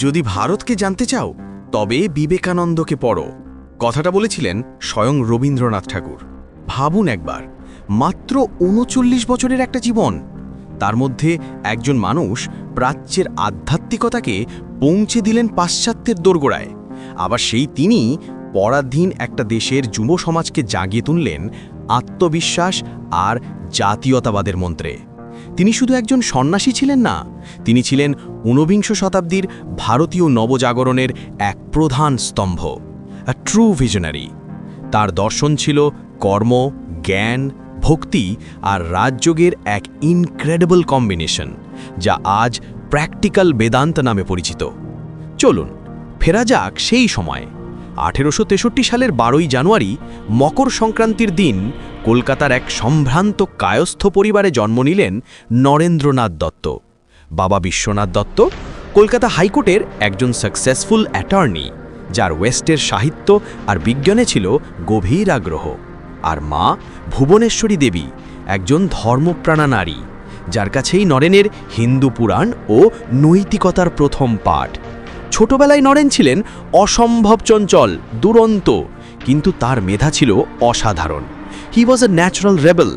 যদি ভারতকে জানতে চাও, তবে বিবেকানন্দকে পড়ো। কথাটা বলেছিলেন স্বয়ং রবীন্দ্রনাথ ঠাকুর। ভাবুন একবার, মাত্র উনচল্লিশ বছরের একটা জীবন। তার মধ্যে একজন মানুষ প্রাচ্যের আধ্যাত্মিকতাকে পৌঁছে দিলেন পাশ্চাত্যের দোরগোড়ায়। আবার সেই তিনি পরাধীন একটা দেশের যুব সমাজকে জাগিয়ে তুললেন আত্মবিশ্বাস আর জাতীয়তাবাদের মন্ত্রে। তিনি শুধু একজন সন্ন্যাসী ছিলেন না, তিনি ছিলেন ঊনবিংশ শতাব্দীর ভারতীয় নবজাগরণের এক প্রধান স্তম্ভ আ ট্রু ভিশনারি তার দর্শন ছিল কর্ম, জ্ঞান, ভক্তি আর রাজযোগের এক ইনক্রেডিবল কম্বিনেশন যা আজ প্র্যাকটিক্যাল বেদান্ত নামে পরিচিত। চলুন, ফেরা যাক সেই সময়। আঠেরোশো তেষট্টি সালের বারোই জানুয়ারি মকর সংক্রান্তির দিন কলকাতার এক সম্ভ্রান্ত কায়স্থ পরিবারে জন্ম নিলেন নরেন্দ্রনাথ দত্ত। বাবা বিশ্বনাথ দত্ত, কলকাতা হাইকোর্টের একজন সাকসেসফুল অ্যাটর্নি যার ওয়েস্টের সাহিত্য আর বিজ্ঞানে ছিল গভীর আগ্রহ। আর মা, ভুবনেশ্বরী দেবী, একজন ধর্মপ্রাণা নারী, যার কাছেই নরেনের হিন্দু পুরাণ ও নৈতিকতার প্রথম পাঠ। ছোটবেলায় নরেন ছিলেন অসম্ভব চঞ্চল, দুরন্ত, কিন্তু তার মেধা ছিল অসাধারণ। হি ওয়াজ এ ন্যাচারাল রেবেল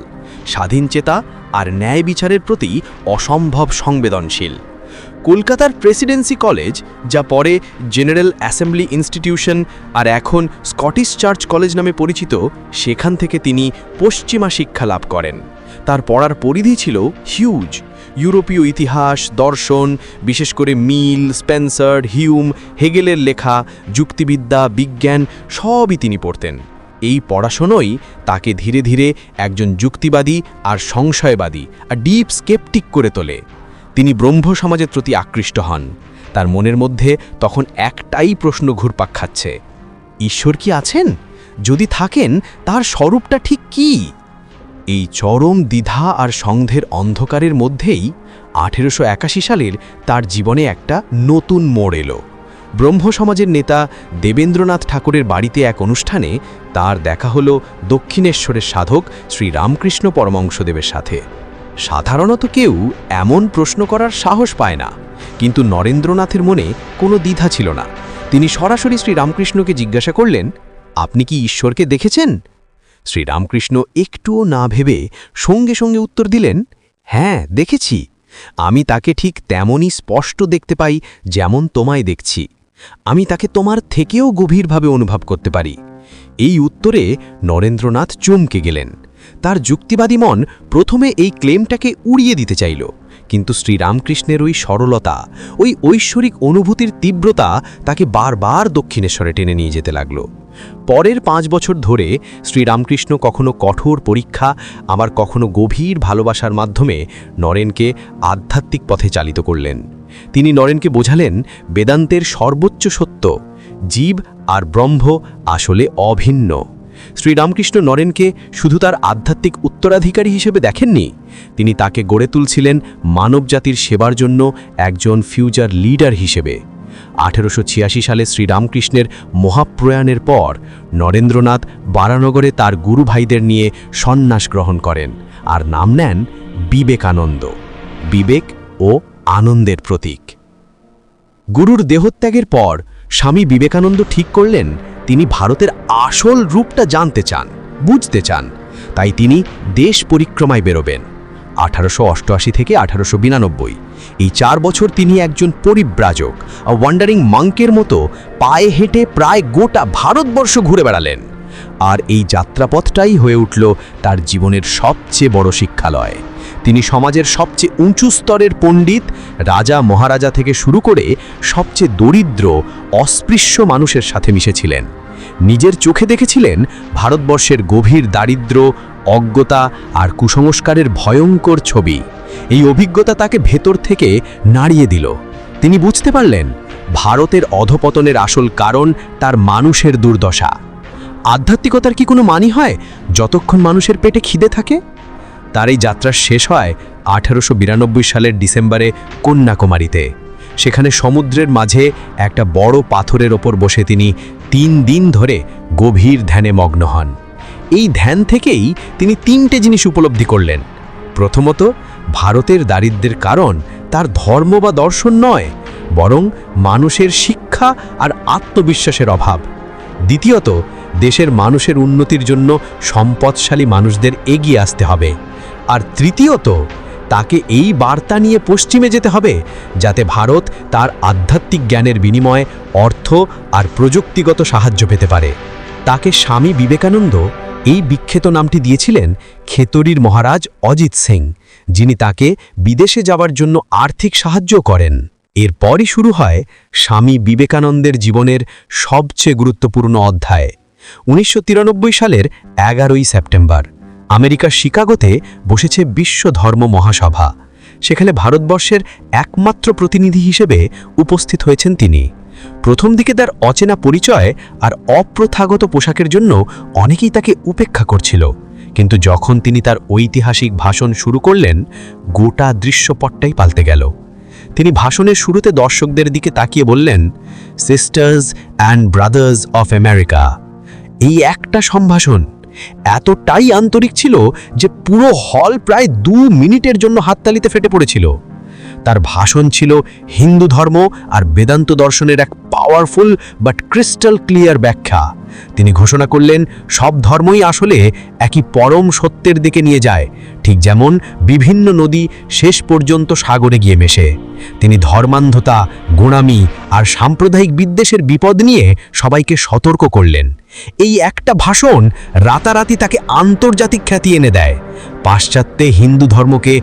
স্বাধীন চেতা আর ন্যায় বিচারের প্রতি অসম্ভব সংবেদনশীল। কলকাতার প্রেসিডেন্সি কলেজ, যা পরে জেনারেল অ্যাসেম্বলি ইনস্টিটিউশন আর এখন স্কটিশ চার্চ কলেজ নামে পরিচিত, সেখান থেকে তিনি পশ্চিমা শিক্ষা লাভ করেন। তার পড়ার পরিধি ছিল হিউজ ইউরোপীয় ইতিহাস, দর্শন, বিশেষ করে মিল স্পেন্সার হিউম, হেগেলের লেখা, যুক্তিবিদ্যা, বিজ্ঞান, সবই তিনি পড়তেন। এই পড়াশোনাই তাকে ধীরে ধীরে একজন যুক্তিবাদী আর সংশয়বাদী, আর ডিপ স্কেপটিক করে তোলে। তিনি ব্রহ্ম সমাজের প্রতি আকৃষ্ট হন। তার মনের মধ্যে তখন একটাই প্রশ্ন ঘুরপাক খাচ্ছে। ঈশ্বর কি আছেন? যদি থাকেন, তার স্বরূপটা ঠিক কী? এই চরম দ্বিধা আর সংঘের অন্ধকারের মধ্যেই আঠেরোশো একাশি সালের তার জীবনে একটা নতুন মোড় এলো। ব্রহ্ম সমাজের নেতা দেবেন্দ্রনাথ ঠাকুরের বাড়িতে এক অনুষ্ঠানে তার দেখা হলো দক্ষিণেশ্বরের সাধক শ্রী রামকৃষ্ণ পরমংশদেবের সাথে। সাধারণত কেউ এমন প্রশ্ন করার সাহস পায় না, কিন্তু নরেন্দ্রনাথের মনে কোনো দ্বিধা ছিল না। তিনি সরাসরি শ্রী রামকৃষ্ণকে জিজ্ঞাসা করলেন, আপনি কি ঈশ্বরকে দেখেছেন? শ্রীরামকৃষ্ণ একটুও না ভেবে সঙ্গে সঙ্গে উত্তর দিলেন হ্যাঁ দেখেছি। আমি তাকে ঠিক তেমনই স্পষ্ট দেখতে পাই যেমন তোমায় দেখছি। আমি তাকে তোমার থেকেও গভীরভাবে অনুভব করতে পারি। এই উত্তরে নরেন্দ্রনাথ চমকে গেলেন। তার যুক্তিবাদী মন প্রথমে এই ক্লেমটাকে উড়িয়ে দিতে চাইল, কিন্তু শ্রীরামকৃষ্ণের ওই সরলতা, ওই ঐশ্বরিক অনুভূতির তীব্রতা তাকে বারবার দক্ষিণেশ্বরে টেনে নিয়ে যেতে লাগল। পরের পাঁচ বছর ধরে শ্রীরামকৃষ্ণ কখনো কঠোর পরীক্ষা, আবার কখনো গভীর ভালোবাসার মাধ্যমে নরেনকে আধ্যাত্মিক পথে চালিত করলেন। তিনি নরেনকে বোঝালেন, বেদান্তের সর্বোচ্চ সত্য, জীব আর ব্রহ্ম আসলে অভিন্ন। শ্রীরামকৃষ্ণ নরেনকে শুধু তার আধ্যাত্মিক উত্তরাধিকারী হিসেবে দেখেননি, তিনি তাকে গড়ে তুলছিলেন মানবজাতির সেবার জন্য একজন ফিউচার লিডার হিসেবে। আঠেরোশো ছিয়াশি সালে শ্রীরামকৃষ্ণের মহাপ্রয়াণের পর নরেন্দ্রনাথ বারানগরে তার গুরু ভাইদের নিয়ে সন্ন্যাস গ্রহণ করেন, আর নাম নেন বিবেকানন্দ। বিবেক ও আনন্দের প্রতীক। গুরুর দেহত্যাগের পর স্বামী বিবেকানন্দ ঠিক করলেন, তিনি ভারতের আসল রূপটা জানতে চান, বুঝতে চান। তাই তিনি দেশ পরিক্রমায় বেরোবেন। আঠারোশো অষ্টআশি থেকে আঠারোশো বিরানব্বই। এই চার বছর তিনি একজন পরিব্রাজক ওয়ান্ডারিং মাঙ্কের মতো পায়ে হেঁটে প্রায় গোটা ভারতবর্ষ ঘুরে বেড়ালেন। আর এই যাত্রাপথটাই হয়ে উঠল তার জীবনের সবচেয়ে বড় শিক্ষালয়। তিনি সমাজের সবচেয়ে উঁচু স্তরের পণ্ডিত, রাজা মহারাজা থেকে শুরু করে সবচেয়ে দরিদ্র, অস্পৃশ্য মানুষের সাথে মিশেছিলেন। নিজের চোখে দেখেছিলেন ভারতবর্ষের গভীর দারিদ্র, অজ্ঞতা আর কুসংস্কারের ভয়ঙ্কর ছবি। এই অভিজ্ঞতা তাকে ভেতর থেকে নাড়িয়ে দিল। তিনি বুঝতে পারলেন, ভারতের অধপতনের আসল কারণ তার মানুষের দুর্দশা। আধ্যাত্মিকতার কি কোনো মানি হয়? যতক্ষণ মানুষের পেটে খিদে থাকে? তার এই যাত্রা শেষ হয় আঠারোশো বিরানব্বই সালের ডিসেম্বরে কন্যাকুমারীতে। সেখানে সমুদ্রের মাঝে একটা বড় পাথরের ওপর বসে তিনি তিন দিন ধরে গভীর ধ্যানে মগ্ন হন। এই ধ্যান থেকেই তিনি তিনটে জিনিস উপলব্ধি করলেন। প্রথমত, ভারতের দারিদ্রের কারণ তার ধর্ম বা দর্শন নয়, বরং মানুষের শিক্ষা আর আত্মবিশ্বাসের অভাব। দ্বিতীয়ত দেশের মানুষের উন্নতির জন্য সম্পদশালী মানুষদের এগিয়ে আসতে হবে। আর তৃতীয়ত, তাকে এই বার্তা নিয়ে পশ্চিমে যেতে হবে, যাতে ভারত তার আধ্যাত্মিক জ্ঞানের বিনিময়ে অর্থ আর প্রযুক্তিগত সাহায্য পেতে পারে। তাকে স্বামী বিবেকানন্দ এই বিখ্যাত নামটি দিয়েছিলেন খেতরির মহারাজ অজিত সিং, যিনি তাকে বিদেশে যাওয়ার জন্য আর্থিক সাহায্য করেন। এরপরই শুরু হয় স্বামী বিবেকানন্দের জীবনের সবচেয়ে গুরুত্বপূর্ণ অধ্যায়। উনিশশো তিরানব্বই সালের এগারোই সেপ্টেম্বর, আমেরিকার শিকাগোতে বসেছে বিশ্ব ধর্ম মহাসভা। সেখানে ভারতবর্ষের একমাত্র প্রতিনিধি হিসেবে উপস্থিত হয়েছেন তিনি। প্রথম দিকে তার অচেনা পরিচয় আর অপ্রথাগত পোশাকের জন্য অনেকেই তাকে উপেক্ষা করছিল। কিন্তু যখন তিনি তার ঐতিহাসিক ভাষণ শুরু করলেন, গোটা দৃশ্যপটটাই পাল্টে গেল। তিনি ভাষণের শুরুতে দর্শকদের দিকে তাকিয়ে বললেন sisters and brothers of America এই একটা সম্ভাষণ এতটাই আন্তরিক ছিল যে পুরো হল প্রায় দু মিনিটের জন্য হাততালিতে ফেটে পড়েছিল। তার ভাষণ ছিল হিন্দু ধর্ম আর বেদান্ত দর্শনের এক পাওয়ারফুল বাট ক্রিস্টাল ক্লিয়ার ব্যাখ্যা। তিনি ঘোষণা করলেন, সব ধর্মই আসলে একই পরম সত্যের দিকে নিয়ে যায়, ঠিক যেমন বিভিন্ন নদী শেষ পর্যন্ত সাগরে গিয়ে মেশে। তিনি ধর্মান্ধতা গোড়ামি আর সাম্প্রদায়িক বিদ্বেষের বিপদ নিয়ে সবাইকে সতর্ক করলেন। এই একটা ভাষণ রাতারাতি তাকে আন্তর্জাতিক খ্যাতি এনে দেয়। পাশ্চাত্যে হিন্দু ধর্মকে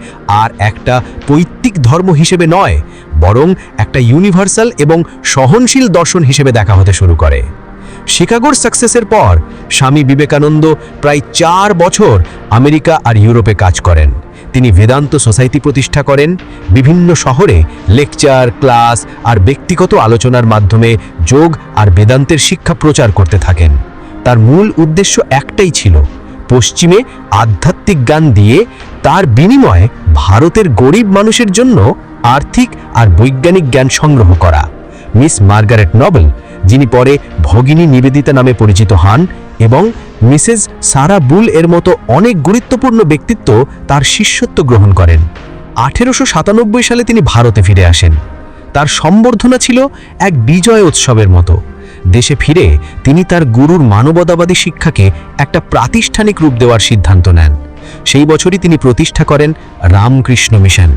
আর একটা পৈতৃক ধর্ম হিসেবে নয়, বরং একটা ইউনিভার্সাল এবং সহনশীল দর্শন হিসেবে দেখা হতে শুরু করে। শিকাগোর সাকসেসের পর, স্বামী বিবেকানন্দ প্রায় চার বছর আমেরিকা আর ইউরোপে কাজ করেন। তিনি বেদান্ত সোসাইটি প্রতিষ্ঠা করেন, বিভিন্ন শহরে লেকচার, ক্লাস আর ব্যক্তিগত আলোচনার মাধ্যমে যোগ আর বেদান্তের শিক্ষা প্রচার করতে থাকেন। তার মূল উদ্দেশ্য একটাই ছিল, পশ্চিমে আধ্যাত্মিক জ্ঞান দিয়ে তার বিনিময়ে ভারতের গরিব মানুষের জন্য আর্থিক আর বৈজ্ঞানিক জ্ঞান সংগ্রহ করা। মিস মার্গারেট নবেল যিনি পরে ভগিনী নিবেদিতা নামে পরিচিত হন এবং মিসেস সারা বুল এর মতো অনেক গুরুত্বপূর্ণ ব্যক্তিত্ব তার শিষ্যত্ব গ্রহণ করেন। আঠেরোশো সাতানব্বই সালে তিনি ভারতে ফিরে আসেন। তার সম্বর্ধনা ছিল এক বিজয় উৎসবের মতো। দেশে ফিরে তিনি তার গুরুর মানবতাবাদী শিক্ষাকে একটা প্রাতিষ্ঠানিক রূপ দেওয়ার সিদ্ধান্ত নেন। সেই বছরই তিনি প্রতিষ্ঠা করেন রামকৃষ্ণ মিশন।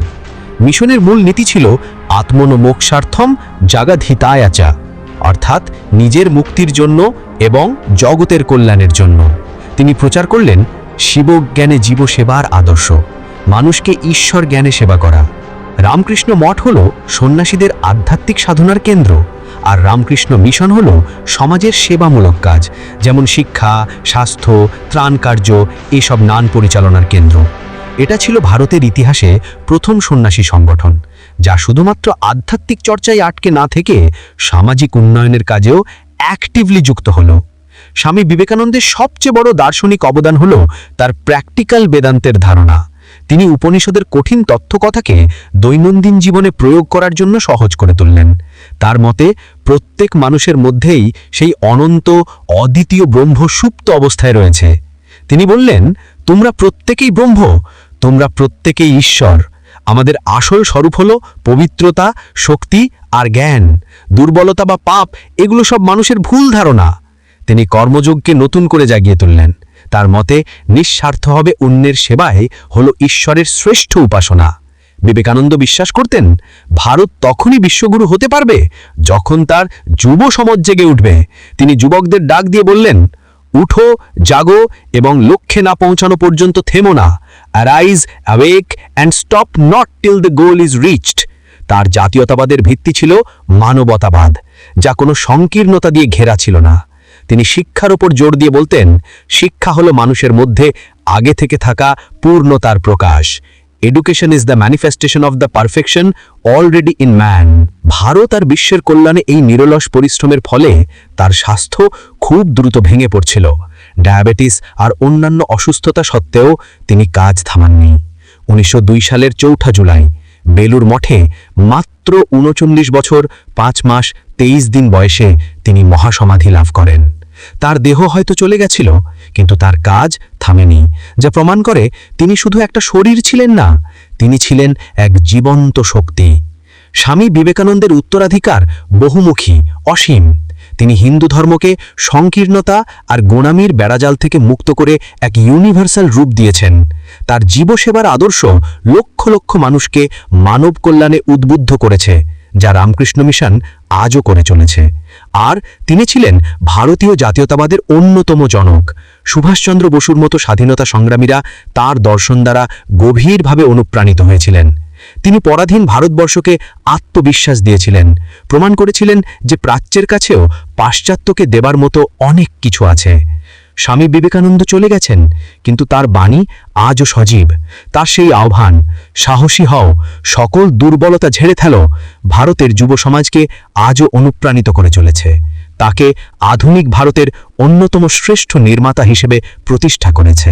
মিশনের মূল নীতি ছিল আত্মনমোক্ষার্থম জাগাধিতায়াচা। অর্থাৎ নিজের মুক্তির জন্য এবং জগতের কল্যাণের জন্য। তিনি প্রচার করলেন, শিবজ্ঞানে জীবসেবার আদর্শ। মানুষকে ঈশ্বর জ্ঞানে সেবা করা। রামকৃষ্ণ মঠ হল সন্ন্যাসীদের আধ্যাত্মিক সাধনার কেন্দ্র। আর রামকৃষ্ণ মিশন হল সমাজের সেবামূলক কাজ, যেমন শিক্ষা, স্বাস্থ্য, ত্রাণ কার্য, এসব নান পরিচালনার কেন্দ্র। এটা ছিল ভারতের ইতিহাসে প্রথম সন্ন্যাসী সংগঠন। যা শুধুমাত্র আধ্যাত্মিক চর্চায় আটকে না থেকে সামাজিক উন্নয়নের কাজেও অ্যাক্টিভলি যুক্ত হলো। স্বামী বিবেকানন্দের সবচেয়ে বড় দার্শনিক অবদান হল তার প্র্যাকটিক্যাল বেদান্তের ধারণা। তিনি উপনিষদের কঠিন তথ্যকথাকে দৈনন্দিন জীবনে প্রয়োগ করার জন্য সহজ করে তুললেন। তার মতে, প্রত্যেক মানুষের মধ্যেই সেই অনন্ত, অদ্বিতীয় ব্রহ্ম সুপ্ত অবস্থায় রয়েছে। তিনি বললেন, তোমরা প্রত্যেকেই ব্রহ্ম, তোমরা প্রত্যেকেই ঈশ্বর। আমাদের আসল স্বরূপ হল পবিত্রতা, শক্তি আর জ্ঞান। দুর্বলতা বা পাপ, এগুলো সব মানুষের ভুল ধারণা। তিনি কর্মযোগকে নতুন করে জাগিয়ে তুললেন। তার মতে, নিঃস্বার্থ হবে অন্যের সেবায় হল ঈশ্বরের শ্রেষ্ঠ উপাসনা। বিবেকানন্দ বিশ্বাস করতেন, ভারত তখনই বিশ্বগুরু হতে পারবে যখন তার যুব সমাজ জেগে উঠবে। তিনি যুবকদের ডাক দিয়ে বললেন, উঠো, জাগো এবং লক্ষ্যে না পৌঁছানো পর্যন্ত থেমো না। Arise awake and stop not till the goal is reached তার জাতীয়তাবাদের ভিত্তি ছিল মানবতাবাদ, যা কোনো সংকীর্ণতা দিয়ে ঘেরা ছিল না। তিনি শিক্ষার ওপর জোর দিয়ে বলতেন, শিক্ষা হলো মানুষের মধ্যে আগে থেকে থাকা পূর্ণতার প্রকাশ। Education is the manifestation of the perfection already in man Bharat আর বিশ্বের কল্যাণে এই নিরলস পরিশ্রমের ফলে তার স্বাস্থ্য খুব দ্রুত ভেঙে পড়ছিল। ডায়াবেটিস আর অন্যান্য অসুস্থতা সত্ত্বেও তিনি কাজ থামাননি। উনিশশো দুই সালের চৌঠা জুলাই বেলুর মঠে মাত্র উনচল্লিশ বছর, পাঁচ মাস, তেইশ দিন বয়সে তিনি মহাসমাধি লাভ করেন। তার দেহ হয়তো চলে গেছিল, কিন্তু তার কাজ থামেনি, যা প্রমাণ করে তিনি শুধু একটা শরীর ছিলেন না, তিনি ছিলেন এক জীবন্ত শক্তি। স্বামী বিবেকানন্দের উত্তরাধিকার বহুমুখী, অসীম। তিনি হিন্দু ধর্মকে সংকীর্ণতা আর গোনামির বেড়াজাল থেকে মুক্ত করে এক ইউনিভার্সাল রূপ দিয়েছেন। তার জীবসেবার আদর্শ লক্ষ লক্ষ মানুষকে মানব কল্যাণে উদ্বুদ্ধ করেছে, যা রামকৃষ্ণ মিশন আজও করে চলেছে। আর তিনি ছিলেন ভারতীয় জাতীয়তাবাদের অন্যতম জনক। সুভাষচন্দ্র বসুর মতো স্বাধীনতা সংগ্রামীরা তার দর্শন দ্বারা গভীরভাবে অনুপ্রাণিত হয়েছিলেন। তিনি পরাধীন ভারতবর্ষকে আত্মবিশ্বাস দিয়েছিলেন। প্রমাণ করেছিলেন যে প্রাচ্যের কাছেও পাশ্চাত্যকে দেবার মতো অনেক কিছু আছে। স্বামী বিবেকানন্দ চলে গেছেন, কিন্তু তার বাণী আজও সজীব। তার সেই আহ্বান, সাহসী হও, সকল দুর্বলতা ঝেড়ে ফেলো, ভারতের যুব সমাজকে আজও অনুপ্রাণিত করে চলেছে। তাকে আধুনিক ভারতের অন্যতম শ্রেষ্ঠ নির্মাতা হিসেবে প্রতিষ্ঠা করেছে।